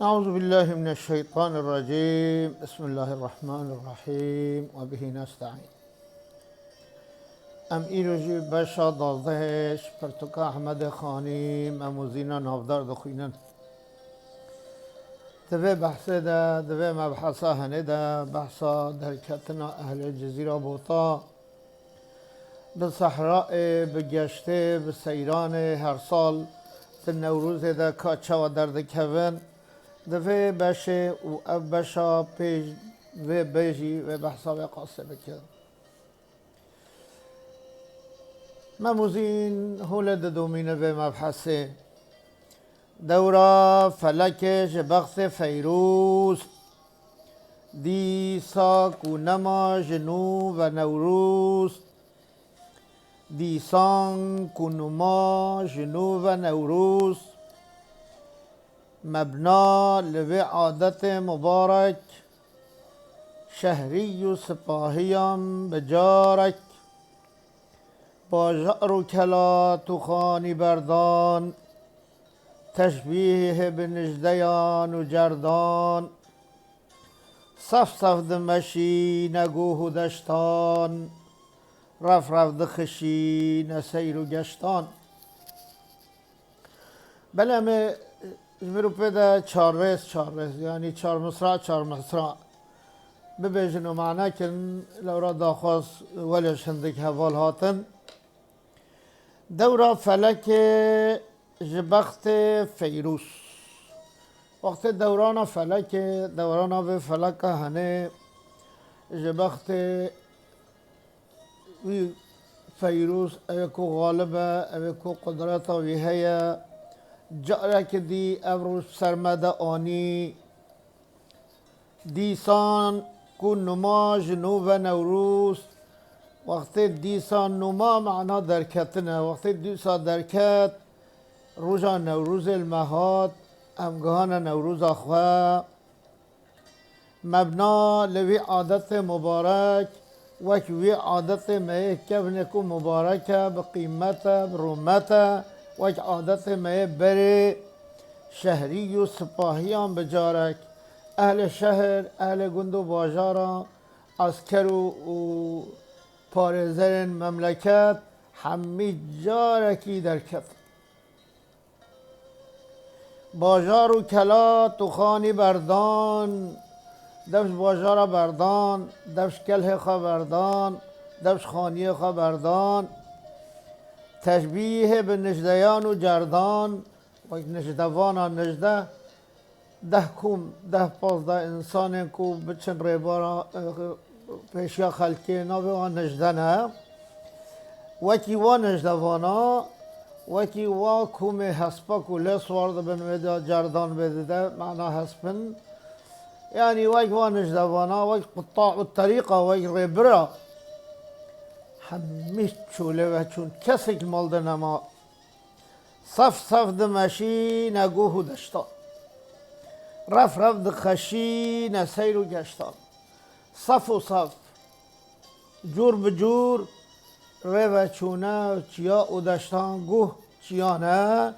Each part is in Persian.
أعوذ بالله من الشيطان الرجيم. بسم الله الرحمن الرحیم و به نستعین أم ایروژی بشا دازدهش پرتوکا احمد خانی. مموزینا نافدار دخوینن. دوی بحث ده. دوی مبحثا هنه ده. بحثا درکتنا أهل جزیره بوتا. به صحراء به گشته به سیران هر سال. نوروز ده کاچه و درد کون دوی بشه او بشا پیش و بیجی و بحثا و قاسه بکن مموزین هولد دومینه و مبحثه. دورا فلک جبخت فیروز. دیسا کونما جنو و نوروز. دیسان کونما جنو و نوروز. مبنا لوی عادت مبارک شهری و سپاهیم بجارک با جعر و کلا تو خانی بردان تشبیه به نجدیان و جردان. صف صف دمشی نگوه و دشتان رف رف دخشی نسیر و گشتان. بله İzmir Upe'de çarvez çarvez yani çar mısra çar mısra ببيجن ومعنا كن لورا داخوس ولش هندك هفال هاتن دورة فلك جبخت فيروس وقت دوران فلك دوران به فلك هنه جبخت فيروس اكو غالبة اكو قدرته وهي جارک دی ابروش سرمده آنی دیسان کو نما جنو و نوروز وقت دیسان نما معنا درکتنه وقت دیسا درکت روزا نوروز المهات امگهان نوروز اخوه. مبنا لوی عادت مبارک وک وی عادت مه کبنکو مبارکه به قیمت وک عادت مه بره شهری و سپاهیان بجارک. اهل شهر اهل گند و باجارا اسکر و پارزرن مملکت همی جارکی در کف. باجار و کلا تو بردان دفش باجارا بردان دفش کله خا بردان دفش خانی خا بردان. تشبیه به نجدیان و جردان و نجدوان نجده. ده کوم ده پازده انسان کو بچن ریبارا پیشیا خلکی ناوی وان نجدنه وکی وان نجدوانا وکی وا کوم حسبا کو لس وارد بن ودا جردان بده معنا حسبن. يعني وجه وانش دوانا وجه قطاع الطريقة وجه ربرا همش چوله چون کسی مال نما صف صف دمشی نگوه دشتا رف رف دخشی نسیر و گشتا صف و صف جور به جور و چونه چیا و دشتان گوه چیانه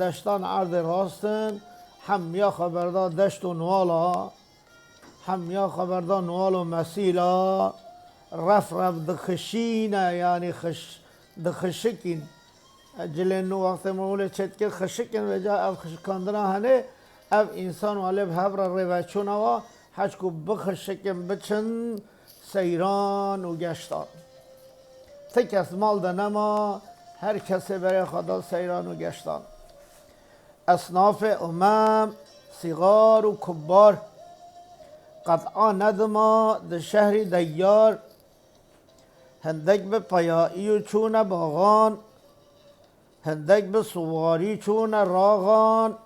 دشتان عرض راستن هم یا خبردار دشت و نوالا هم یا خبردار نوال و مسیلا رف رف دخشینه یعنی خش دخشکین جل نو وقت مولا چت که خشکین و جا اف خشکاندنا هنه اف انسان والی بهبر روچون و حج کو بخشکین بچن سیران و گشتان. تک از مال دنما هر کسی برای خدا سیران و گشتان. اصناف امم صغار و کبار. قطعا ندما د شهر دیار. هندک به پایایی و چون باغان هندک به سواری چون راغان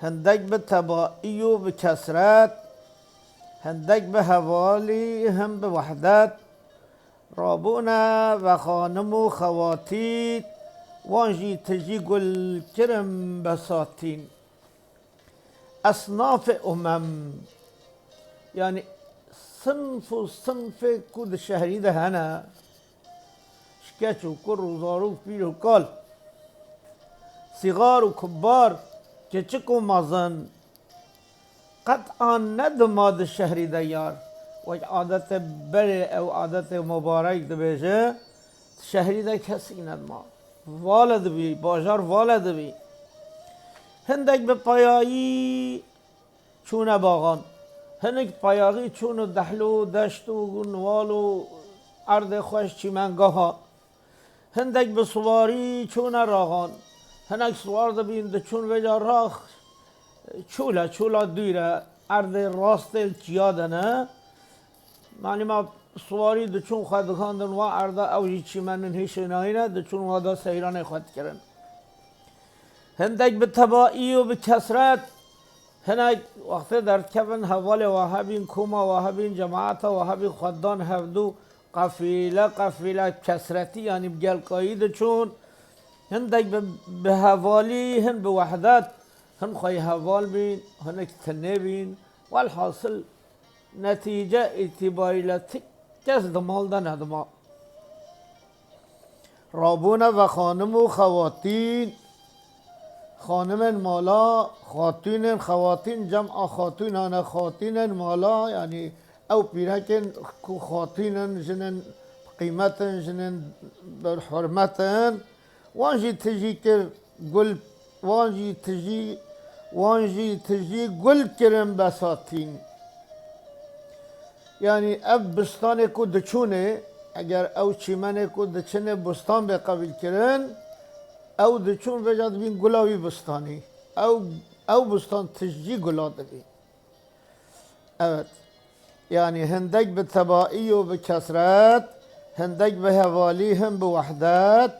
هندک به تبایی و به کسرت هندک به حوالی هم به وحدت. رابونه و خانم و خواتید وانجی تجی گل کرم بساتین اصناف امم يعني صنف صنف كود شهري ده هنا شكاش وكر وزاروف بيل وكل صغار وكبار كتشكو مازن. قطعا ندماد شهری دیار و عادت بره او عادت مبارک دبیجه. شهری ده کسی ندما والد بی بازار والد بی هندک به پایایی چونه باغان. هنگ پایایی چون دحلو دشت و نوال و ارد خوش چیمنگاه ها هندک به سواری چون راغان هنگ سوار دبین چون وجا راخ چولا چولا دویره ارد راست نه معنی ما سواری دو چون خود کندن و ارد اوجی چی منن هیچ نه دو چون وادا سیران خود کردن هندک به تبایی و به کسرت هنگ وقت در کبن حوال وهابین کوما وهابین جماعت وهابین خوددان هفدو قفیله قفیله کسرتی یعنی بگل چون هندک به حوالی هن به وحدت هن خواهی حوال بین هنک تنه بین. والحاصل نتیجه اعتباری لطی کس دمال ده ندما رابون و خانم و خواتین. خانم مالا خاتون خواتین جمع خاتون خاتین مالا یعنی او پیرکن خاتین جنن قیمتن جنن بر حرمتن. وانجی تجی کر گل وانجی تجی وانجی تجی گل کرن بساتین یعنی اف بستان کو دچونه اگر او چیمنه کو دچنه بستان به قبیل کرن او دچون وجد بین گلاوی بستانی. او او بستان تجی گلا بین. evet yani هندک به و به کسرت هندک به حوالی هم به وحدت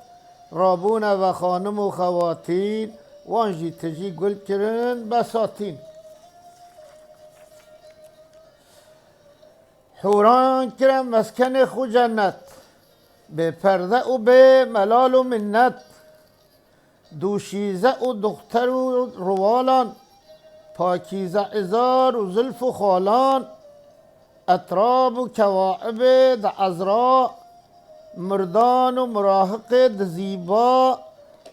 رابون و خانم و خواتین وانجی تجی گل کرن بساتین حوران کرم مسکن خو جنت. به پرده و به ملال و منت. دوشیزه و دختر و روالان پاکیزه ازار و زلف و خالان اطراب و کواعب ازرا مردان و مراهق د زیبا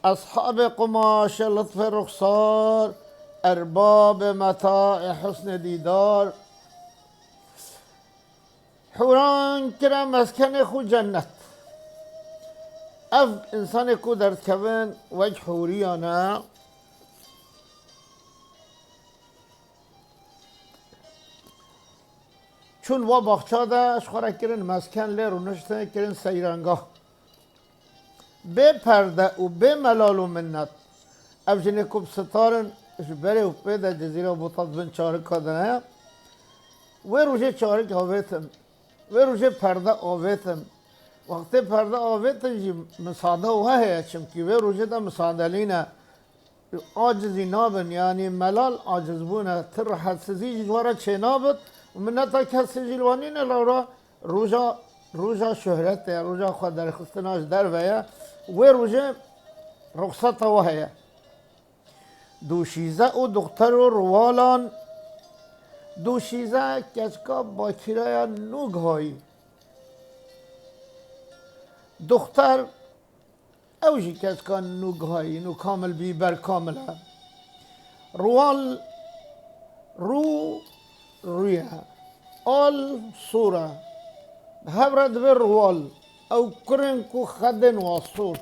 اصحاب قماش لطف رخسار ارباب متاع حسن دیدار. حوران کرا مسکن خو جنت. اف انسان کو در کبن وجه حوریانه چون وا باخچا ده خورا کرن مسکن لی رو نشتن کرن سیرانگاه به پرده و به ملال و منت. اف جنه کب ستارن بره و پیده جزیره و بطاط بن چاره کادنه و روشه چاره که هاویتن و روژه پرده آویتن وقتی پرده آویتن جی مساده و هه چمکی و روژه دا مساده لینه عاجزی نابن یعنی ملال عاجز بونه تر حسزی جوارا چه نابد و منتا کسی جلوانین لورا روژا روژا شهرت روژا خود در خستناش در ویا و روژه رخصت و هه دوشیزه و دختر و روالان دوشیزه کچکا با کرای نوگ هایی دختر اوجی کچکا نوگ هایی نو کامل بی بر کامل روال رو رویه آل صوره هبرد به روال. او کرن کو خدن و صور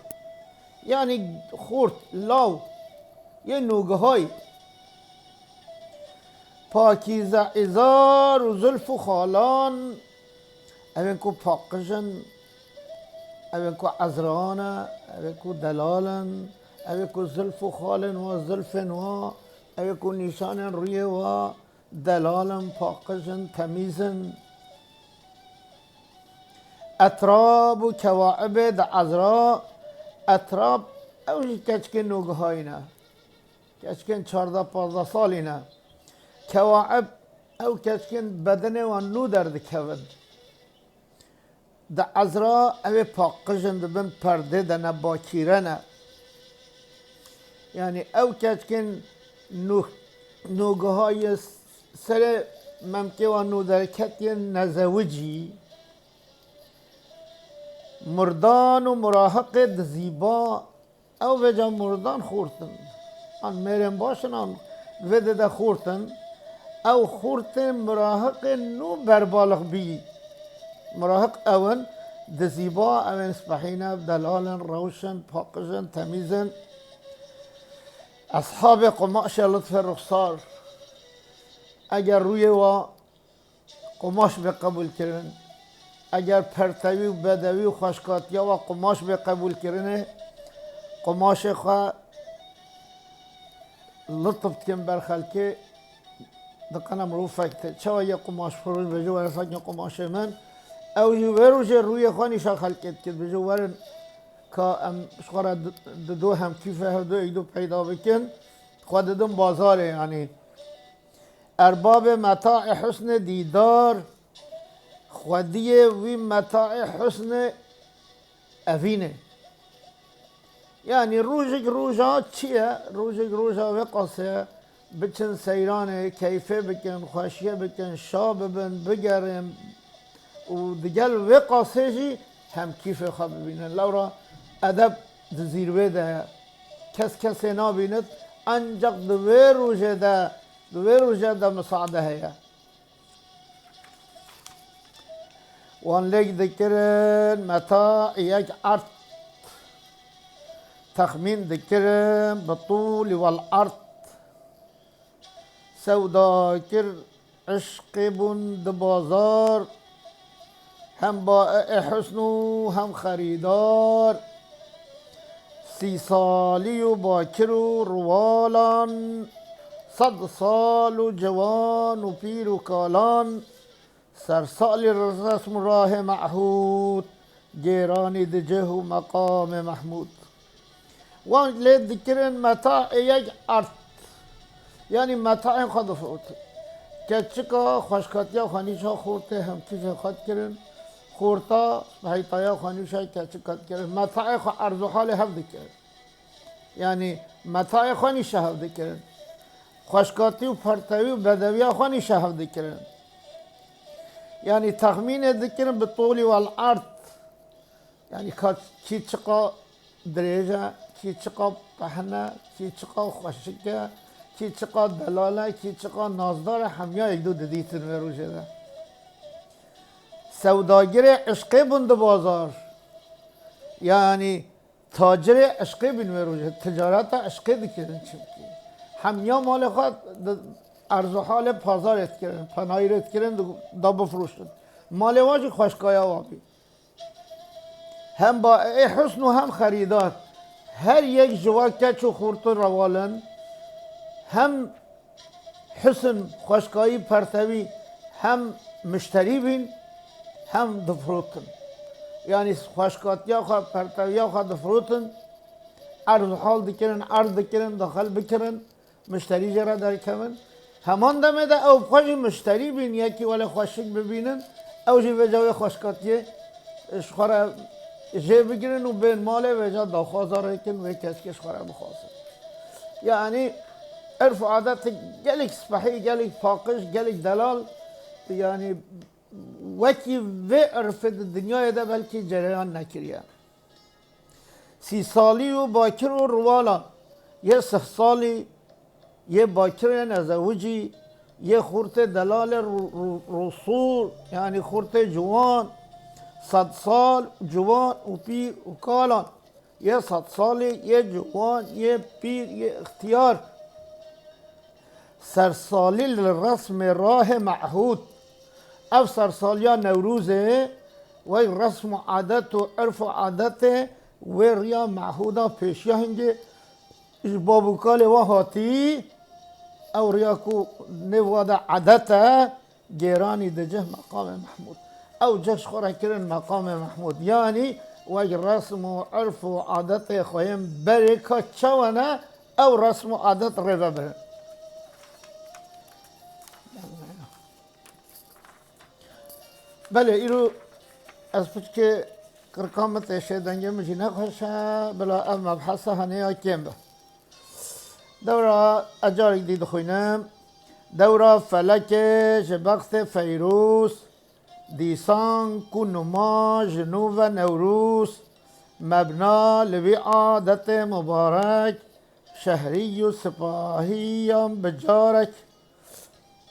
یعنی خورد لاو. یه نوگه های پاکیزه ازار و زلف و خالان. اوین کو پاقشن اوکو عذرانا اوکو دلالا اوکو زلف و خال و زلف و اوکو نیشان روی و دلالا پاقشن تمیزن اتراب و کواعب د عذرا اتراب اوش کچکن نوگه هاینا کچکن چارده پازده سالینا کواعب او کچکن بدن و نو درد کود د ازرا او پاقشن بن پرده ده نه یعنی او کسکن نو نوگه های سر ممکه و نو درکت نزوجی. مردان و مراهق زیبا. او وجا مردان خورتن. آن میرن باشن آن وده ده خورتن. او خورت مراهق نو بربالغ بی مراهق اون دزیبا اون سپحینه دلالن روشن پاکشن تمیزن. اصحاب قماش لطف رخصار اگر روی و قماش به قبول کردن اگر پرتوی و بدوی و خشکاتی و قماش به قبول کردن قماش خواه لطف کن بر خلکه. دقنم رو فکته چه یه قماش فروش بجو ورسان قماش من. او یوروج روی خانی شا خلقت کد بجو ورن که ام شخورا دو هم کیفه دو ایدو پیدا بکن خود دم بازاره یعنی ارباب متاع حسن دیدار خودی وی متاع حسن اوینه یعنی روزک روزا چیه روزک روزا وقاسه بچن سیران کیفه بکن خوشیه بکن شاب ببن بگرن و دیگل وقاسه جی هم کیف خواب ببینن لورا ادب زیروه ده کس کس نابیند. انجق دوی روژه ده. دوی روژه ده مساعده هیا. وان لك ذكرن متاع یک عرض تخمين ذكرن بالطول والعرض. سوداكر عشق بند بازار. هم بائع حسن و هم خریدار سی سالی و باکر و روالان صد سال و جوان و پیر و کالان سرسال رسم راه معهود گیران دجه و مقام محمود وان لید ذکرن متاع یک ارت یعنی متاع خود فوت که چکا خوشکاتیا خانیشا خورته هم کیف خود کرن خورتا حیطایا خانوشای کچکات کرد متاع ارز حال هفده کرد. یعنی متاع خانی شهفده کرد. خوشکاتی و پرتوی و بدویا خانی شهفده کرد. یعنی تخمین دکرن به طول و الارض. یعنی چی چقا دریجه چی چقا پهنه چی چقا خوشکه چی چقا دلاله چی چقا نازدار همیا یک دو دیتن روشه ده. سوداگر عشقی بند بازار یعنی تاجر عشقی بین وروجه تجارت عشقی دکرن چمکی همیا مال خود ارز حال پازارت کردن پنایرت کردن دا بفروشتن مال واجی خوشکایا وابی هم با حسن و هم خریدار هر یک جوا کچ و خورت روالن هم حسن خوشکایی پرتوی هم مشتری بین hem difrutin. Yani hoşkat yaka pertev yaka difrutin. Arz hal dikirin, arz dikirin, dahil bikirin. Müşteri cera derkemin. Hemen demede ev hoşi müşteri bin yeki vele hoşik bibinin. Ev jive javi hoşkatiye. E, şkara jey bigirin u ben male veca da khazar ekin ve keşke şkara bukhazar. Yani erf adetik gelik spahi, gelik fakir, gelik delal. Yani وکی و عرف دنیای ده بلکه جریان نکریه. سی سالی و باکر و روالا. یه سه سالی یه باکر نزوجی یه خورت دلال رسول یعنی خورت جوان. صد سال جوان و پیر و کالان. یه صد سالی یه جوان یه پیر یه اختیار. سرسالی لرسم راه معهود. او سرسالیا نوروزه و رسم عادت و عرف و عادت و ریا معهودا پیشیا هنگه. بابوکال و هاتی او ریاکو نوادا عادتا گیرانی دجه مقام محمود. او جش خورا کرن مقام محمود. یعنی و رسم و عرف و عادت خویم برکا چوانا او رسم و عادت روا برن بله ایرو از پچ که کرکامت شیدنگه مجی نخوشه بلا ام مبحث هنیا کم به دورا اجار دید خوینم دورا فلک جبخت فیروس دیسان کنما جنوب نوروس مبنا لوی عادت مبارک شهری و سپاهی بجارک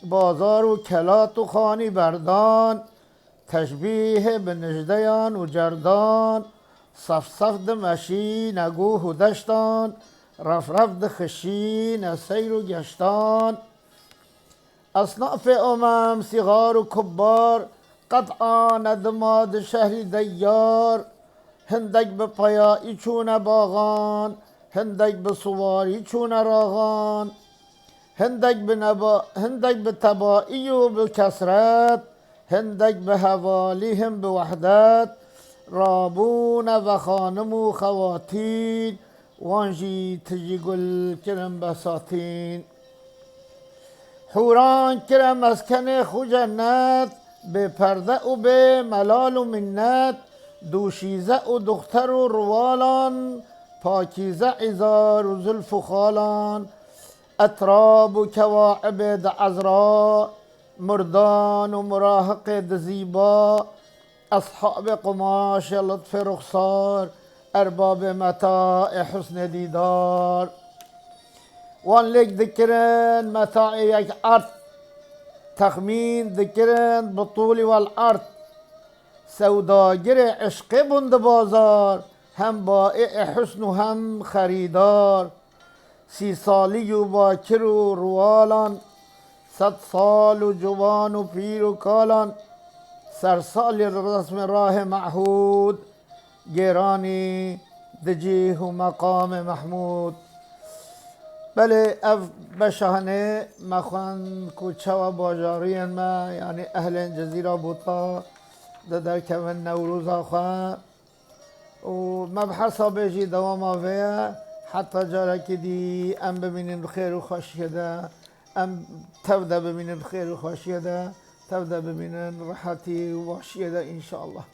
بازار و کلات و خانی بردان تشبیه به نجدیان و جردان صف صف د مشی نگوه و دشتان رف رف د خشی نسیر و گشتان. اصناف امم صغار و کبار قطعا ندماد شهری دیار. هندک به پایایی چون باغان هندک به سواری چون راغان. هندک به, نبا... هندک به تبایی و به کسرت هندک به حوالی هم به وحدت رابون و خانم و خواتین. وانجی تجی گل کرم بساتین حوران کرم مسکن خو جنت به پرده و به ملال و منت. دوشیزه و دختر و روالان پاکیزه عزار و زلف و خالان. اتراب و کواعب د عذرا مردان و مراهق زیبا اصحاب قماش لطف رخسار ارباب متاع حسن دیدار. وان لک ذکرن متاع یک ارد تخمین ذکرن بطول والارض سوداگر عشق بند بازار هم بائع حسن و هم خریدار. سی سالی و باکر و روالان صد سال جوان و پیر و کالان سرسال رسم راه معهود گیرانی دجیه و مقام محمود. بله اف بشهنه مخوان کوچه و باجاری ما یعنی أهل جزیره بوتا در کمن نوروز خواه و مبحثا بيجي دوام فيها حتى جارك دي ام ببینین خیر و خوشی ده. أم تبدأ من الخير خشية تذهب من الراحة وحشية إن شاء الله.